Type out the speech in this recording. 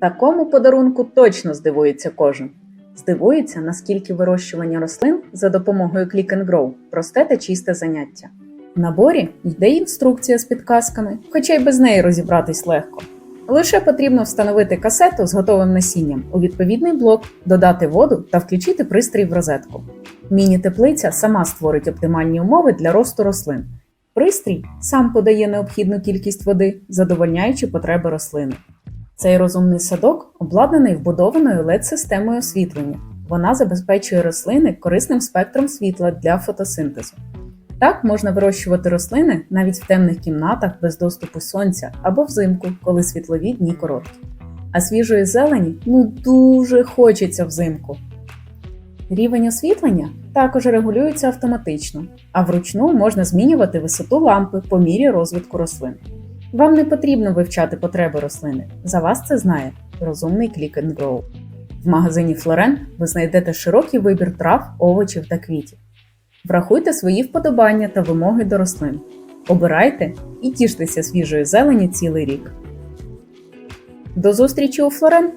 Такому подарунку точно здивується кожен. Здивується, наскільки вирощування рослин за допомогою Click and Grow просте та чисте заняття. В наборі йде інструкція з підказками, хоча й без неї розібратись легко. Лише потрібно встановити касету з готовим насінням у відповідний блок, додати воду та включити пристрій в розетку. Міні-теплиця сама створить оптимальні умови для росту рослин. Пристрій сам подає необхідну кількість води, задовольняючи потреби рослини. Цей розумний садок обладнаний вбудованою LED-системою освітлення. Вона забезпечує рослини корисним спектром світла для фотосинтезу. Так можна вирощувати рослини навіть в темних кімнатах без доступу сонця або взимку, коли світлові дні короткі. А свіжої зелені ну дуже хочеться взимку. Рівень освітлення також регулюється автоматично, а вручну можна змінювати висоту лампи по мірі розвитку рослин. Вам не потрібно вивчати потреби рослини. За вас це знає розумний Click and Grow. В магазині Флорен ви знайдете широкий вибір трав, овочів та квітів. Врахуйте свої вподобання та вимоги до рослин. Обирайте і тіштеся свіжої зелені цілий рік. До зустрічі у Флорен!